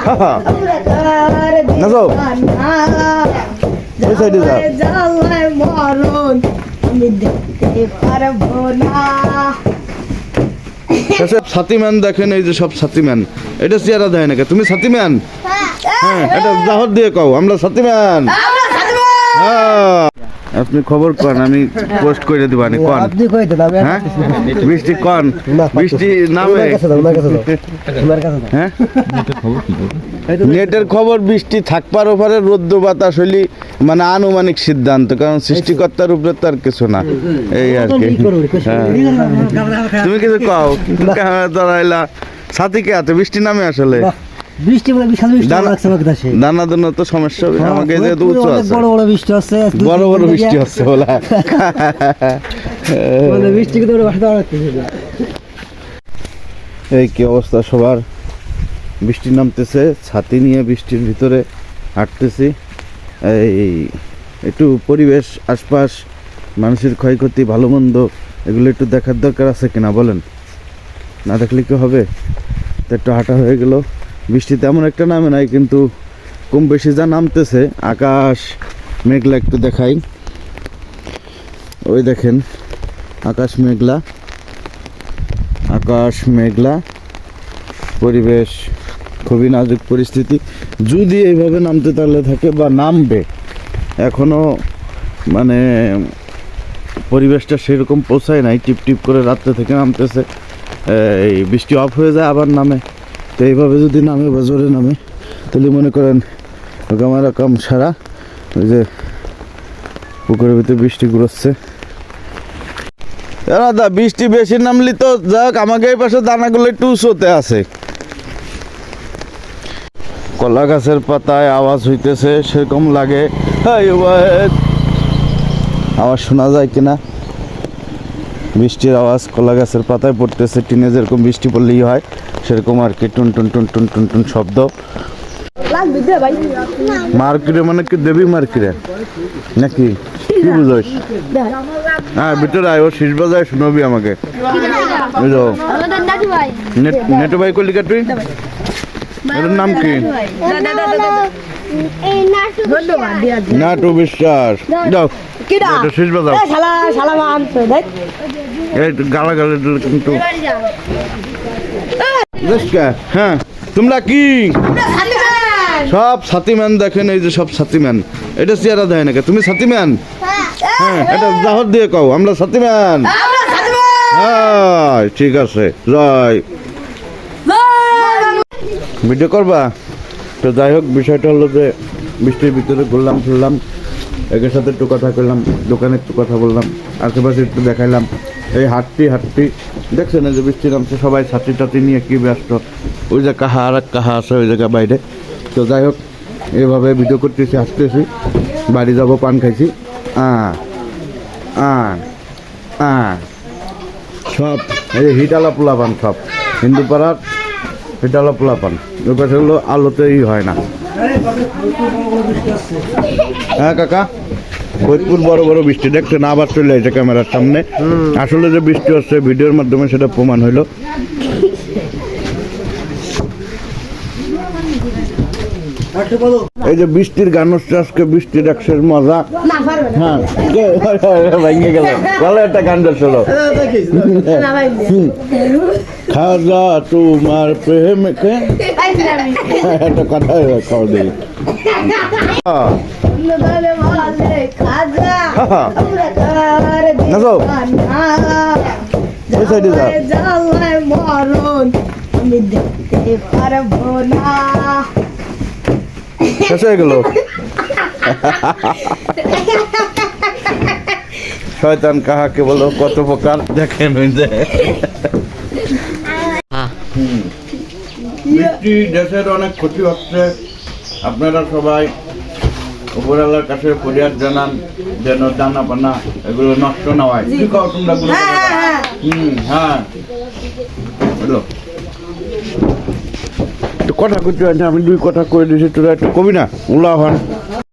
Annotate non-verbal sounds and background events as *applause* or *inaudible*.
হা না যাও ওই সাইডে যাও জ্বালায় মরণ আমি দেখতে পারব না সব সাথীম্যান দেখেন এই যে সব সাথীম্যান এটা চেহারা দেয় নাকি? তুমি সাথীম্যান হ্যাঁ। এটা জাহর দিয়ে কও আমরা সাথীম্যান হ্যাঁ। আপনি খবর কন আমি পোস্ট করে দিবানি কন। আপনি কই দেন আমি হ্যাঁ? বৃষ্টি কন বৃষ্টি নামে। হ্যাঁ? নেটের খবর বৃষ্টি। থাকবার ওপারে রৌদ্র বাতাস হইলি মানে আনুমানিক সিদ্ধান্ত কারণ সৃষ্টিকর্তার উপরে তো আর কিছু না। এই আর কি। হ্যাঁ। তুমি কিছু কও ক্যামেরা ধরাইলা। সাথী কে আছে? বৃষ্টি নামে আসলে। বৃষ্টি বলে বিশাল বৃষ্টি লাগছে আমাকে দেশে। দানা দানা তো সমস্যা হবে আমাকে যে উচ্চ আছে। বড় বড় বৃষ্টি হচ্ছে বড় বড় বৃষ্টি হচ্ছে বলা। মানে *laughs* বৃষ্টি কিন্তু বাসা এই কি অবস্থা সবার? বৃষ্টি নামতেছে ছাতি নিয়ে বৃষ্টির ভিতরে হাঁটতেছি। এই একটু পরিবেশ আশপাশ মানুষের ক্ষয়ক্ষতি ভালো মন্দ এগুলো একটু দেখার দরকার আছে কিনা বলেন? না দেখলে কি হবে? তো একটু হাঁটা হয়ে গেল। বৃষ্টি তেমন একটা নামে নাই, কিন্তু কম বেশি যা নামতেছে, আকাশ মেঘলা একটু দেখাই। ওই দেখেন, আকাশ মেঘলা আকাশ মেঘলা, পরিবেশ খুবই নাজুক পরিস্থিতি। যদি এইভাবে নামতে তাহলে থাকে বা নামবে, এখনও মানে পরিবেশটা সেরকম পৌঁছায় নাই টিপ টিপ করে রাত্রে থেকে নামতেছে, এই বৃষ্টি অফ হয়ে যায়, আবার নামে। তো এইভাবে যদি নামে বা জোরে নামে, তাহলে মনে করেন রকম রকম সারা, ওই যে পুকুরের ভিতরে বৃষ্টি ঘুরোচ্ছে দাদা বৃষ্টি বেশি নামলি তো যাক, আমাকে এই পাশে দানাগুলো একটু উঁচুতে আছে। কলা গাছের পাতায় আওয়াজ হইতেছে, সেরকম লাগে। আওয়াজ শোনা যায় কিনা? বৃষ্টির আওয়াজ কলা গাছের পাতায় পড়তেছে টিনে যেরকম বৃষ্টি পড়লেই হয় সেরকম আর কি টুন টুন টুন টুন টুন টুন শব্দ। মার্কেটে মানে কি দেবী মার্কেটে? নাকি? কি বুঝোস? হ্যাঁ ভিতরে আয় ও শীষ বাজায় শুনবি আমাকে। বুঝো? নেট ভাই কলিকা তুই এটার নাম কি? নাটু বিশ্বাস। যাও। কিডা? এটা শীষ বাজাও। শালা শালা মানছে দেখ। এই গালা গালা কিন্তু। হ্যাঁ তোমরা কি? সব সাথীম্যান দেখেন এই যে সব সাথীম্যান এটা চেহারা দেয় নাকি? তুমি সাথীম্যান হ্যাঁ এটা জাহর দিয়ে কও আমরা সাথীম্যান হ্যাঁ ঠিক আছে জয় ভিডিও করবা? তো যাই হোক, বিষয়টা হলো যে বৃষ্টির ভিতরে ঘুরলাম ফিরলাম একের সাথে একটু কথা করলাম দোকানে একটু কথা বললাম, আশেপাশে একটু দেখাইলাম। এই হাঁটতি হাঁটতি দেখছেন যে বৃষ্টি নামছে, সবাই ছাতি টাতি নিয়ে কি ব্যস্ত। ওই যে কাহা আর এক কাহা আছে ওই জায়গায় বাইরে। তো যাই হোক এইভাবে ভিডিও করতেছি হাসতেছি বাড়ি যাব, পান খাইছি। আ আ আ সব, এই হিটালা পোলা পান সব হিন্দু পাড়ার হলো পোলা পান ওই হলো আলোতেই হয় না। হ্যাঁ কাকা? ফরিদপুর বড় বড় বৃষ্টি দেখতে না আবার চলে আসছে ক্যামেরার সামনে। আসলে যে বৃষ্টি হচ্ছে, ভিডিওর মাধ্যমে সেটা প্রমাণ হইল এই যে বৃষ্টির গান হচ্ছে আজকে বৃষ্টির একশের মজা। না পারবে হ্যাঁ ভেঙে গেল ভালো একটা গান ছিল খাজা তোমার প্রেমকে একটা কথা খাওয়া মরণ আমি দেখতে পারব না। শেষ হয়ে গেল। শয়তান কাহাকে বলো কত প্রকার? দেখেন ওই যে। হুম। বৃষ্টি দেশের অনেক ক্ষতি হচ্ছে। আপনারা সবাই উপরওয়ালার কাছে ফরিয়াদ জানান যেন দানা পানা এগুলো নষ্ট না হয়। কি কও তোমরা গুলো? হুম হ্যাঁ। হ্যালো একটু কথা করতে হয় আমি দুই কথা করে দিয়েছি তোরা একটু কবি না? উল্লাহ হন।